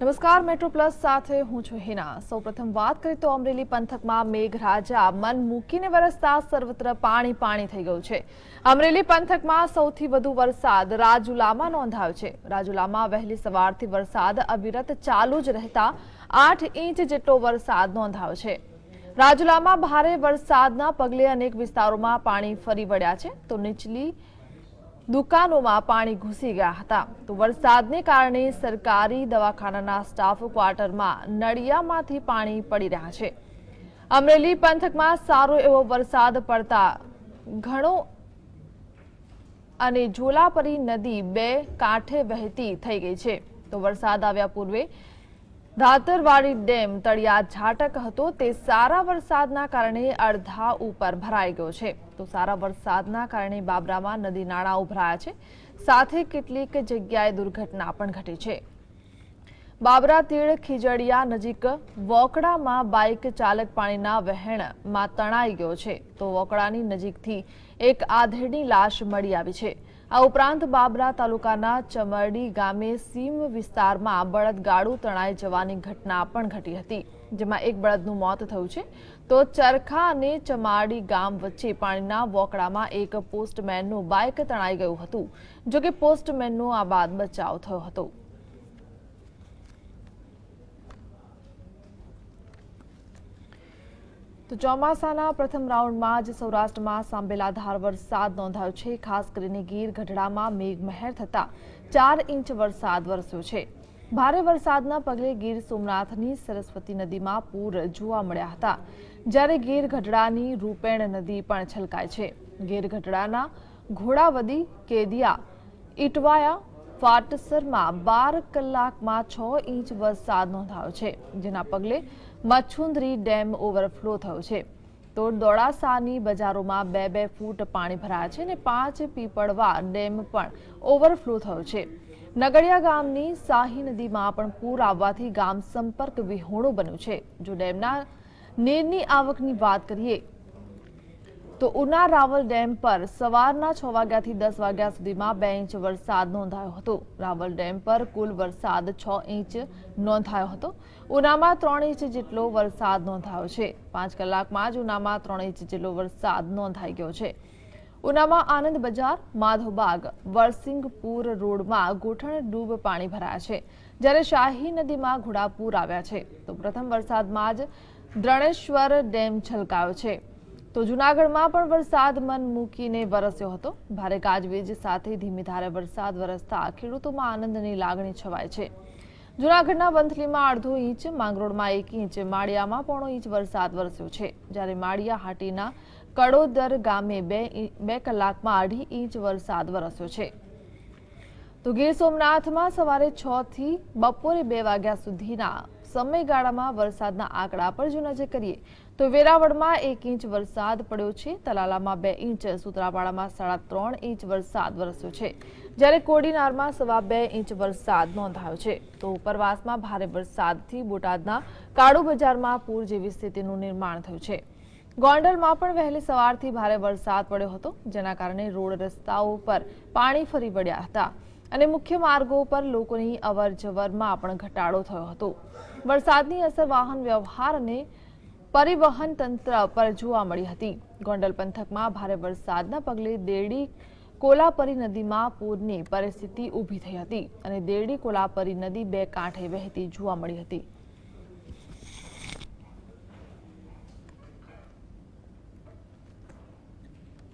નમસ્કાર, metro plus સાથે હું છું હિના. સૌપ્રથમ વાત કરીએ તો અમરેલી પંથકમાં મેઘરાજા મન મૂકીને વરસતા સર્વત્ર પાણી પાણી થઈ ગયું છે. અમરેલી પંથકમાં સૌથી વધુ વરસાદ રાજુલામાં નોંધાયો છે. રાજુલામાં વહેલી સવારથી વરસાદ અવિરત ચાલુ જ રહેતા આઠ ઇંચ જેટલો વરસાદ નોંધાયો છે. રાજુલામાં ભારે વરસાદના પગલે અનેક વિસ્તારોમાં પાણી ફરી વળ્યા છે. તો નીચલી દુકાનોમાં પાણી ઘૂસી ગયા હતા. તો વરસાદને કારણે સરકારી દવાખાનાના સ્ટાફ ક્વાર્ટરમાં નળિયામાંથી પાણી પડી રહ્યા છે. અમરેલી પંથકમાં સારો એવો વરસાદ પડતા ઘણો અને ઝોલાપરી નદી બે કાંઠે વહેતી થઈ ગઈ છે. તો વરસાદ આવ્યા પૂર્વે ધાતરવાડી ડેમ તળિયા ઝાટક હતો. તે સારા વરસાદના કારણે અડધા ઉપર ભરાઈ ગયો છે. તો સારા વરસાદના કારણે બાબરામાં નદી નાળા ઉભરાયા છે. સાથે કેટલીક જગ્યાએ દુર્ઘટના પણ ઘટી છે. બાબરા તીડ ખીજડીયા નજીક વોકડામાં બાઇક ચાલક પાણીના વહેણમાં તણાઈ ગયો છે. તો વોકડાની નજીકથી એક આધેડની લાશ મળી આવી છે. આ ઉપરાંત બાબરા તાલુકાના ચમરડી ગામે સીમ વિસ્તારમાં બળદગાડું તણાઈ જવાની ઘટના પણ ઘટી હતી, જેમાં એક બળદનું મોત થયું છે. તો ચરખા અને ચમાડી ગામ વચ્ચે પાણીના વોકડામાં એક પોસ્ટમેનનું બાઇક તણાઈ ગયું હતું, જોકે પોસ્ટમેનનો આ બાદ બચાવ થયો હતો. તો ચોમાસાના પ્રથમ રાઉન્ડમાં જ સૌરાષ્ટ્રમાં સાંભેલાધાર વરસાદ નોંધાયો છે. ખાસ કરીને ગીર ગઢડામાં મેઘમહેર થતા ચાર ઇંચ વરસાદ વરસ્યો છે. ભારે વરસાદના પગલે ગીર સોમનાથની સરસ્વતી નદીમાં પૂર જોવા મળ્યા હતા. જ્યારે ગીર ગઢડાની રૂપેણ નદી પણ છલકાય છે. ગીર ગઢડાના ઘોડાવદી કેદિયા ઇટવાયા ફાટસરમાં બાર કલાકમાં છ ઇંચ વરસાદ નોંધાયો છે, જેના પગલે મચ્છુંદરી ડેમ ઓવરફ્લો થયો છે. તો દોડાસાની બજારોમાં બે બે ફૂટ પાણી ભરાયા છે અને પાંચ પીપળવા ડેમ પણ ઓવરફ્લો થયો છે. નગડિયા ગામની શાહી નદીમાં પણ પૂર આવવાથી ગામ સંપર્ક વિહોણું બન્યું છે. જો ડેમના નીરની આવકની વાત કરીએ તો ઉના રાવલ ડેમ પર સવારના છ વાગ્યાથી દસ વાગ્યા સુધીમાં બે ઇંચ વરસાદ નોંધાયો હતો. રાવલ ડેમ પર કુલ વરસાદ છ ઇંચ નોંધાયો હતો. ઉનામાં ત્રણ ઇંચ જેટલો વરસાદ નોંધાયો છે. પાંચ કલાકમાં જ ઉનામાં ત્રણ ઇંચ જેટલો વરસાદ નોંધાઈ ગયો છે. ઉનામાં આનંદ બજાર, માધવબાગ, વરસિંગપુર રોડમાં ગોઠણ ડૂબ પાણી ભરાયા છે. જ્યારે શાહી નદીમાં ઘોડાપૂર આવ્યા છે. તો પ્રથમ વરસાદમાં જ દ્રણેશ્વર ડેમ છલકાયો છે. તો જૂનાગઢમાં પણ વરસાદ મન મૂકીને વરસ્યો હતો. ભારે ગાજવીજ સાથે ધીમી ધારે વરસાદ વરસતા ખેડૂતોમાં આનંદની લાગણી છવાય છે. જૂનાગઢના વંથલીમાં અડધો ઇંચ, માંગરોળમાં એક ઇંચ, માળિયામાં પોણો ઇંચ વરસાદ વરસ્યો છે. જ્યારે માળિયા હાટીના કડોદર ગામે બે બે કલાકમાં અઢી ઇંચ વરસાદ વરસ્યો છે. તો ગીર સોમનાથમાં સવારે છ થી બપોરે બે વાગ્યા સુધીના સમયગાળામાં વરસાદના આંકડા પર જો નજર કરીએ, તો વેરાવળમાં એક ઇંચ વરસાદ પડ્યો છે, તલાલામાં બે ઇંચ, સુત્રાપાડામાં સાડા ત્રણ ઇંચ વરસાદ વરસ્યો છે. જ્યારે કોડીનારમાં સવા બે ઇંચ વરસાદ નોંધાયો છે, તો ઉપરવાસમાં ભારે વરસાદથી બોટાદના કાળુ બજારમાં પૂર જેવી સ્થિતિનું નિર્માણ થયું છે. ગોંડલમાં પણ વહેલી સવારથી ભારે વરસાદ પડ્યો હતો, જેના કારણે રોડ રસ્તાઓ પર પાણી ફરી વળ્યા હતા. અને મુખ્ય માર્ગો પર લોકોની અવર જવરમાં પણ ઘટાડો થયો હતો. વરસાદની અસર વાહન વ્યવહાર અને પરિવહન તંત્ર પર જોવા મળી હતી. ગોંડલ પંથકમાં ભારે વરસાદના પગલે દેરડી કોલાપરી નદીમાં પૂરની પરિસ્થિતિ ઊભી થઈ હતી અને દેરડી કોલાપરી નદી બે કાંઠે વહેતી જોવા મળી હતી.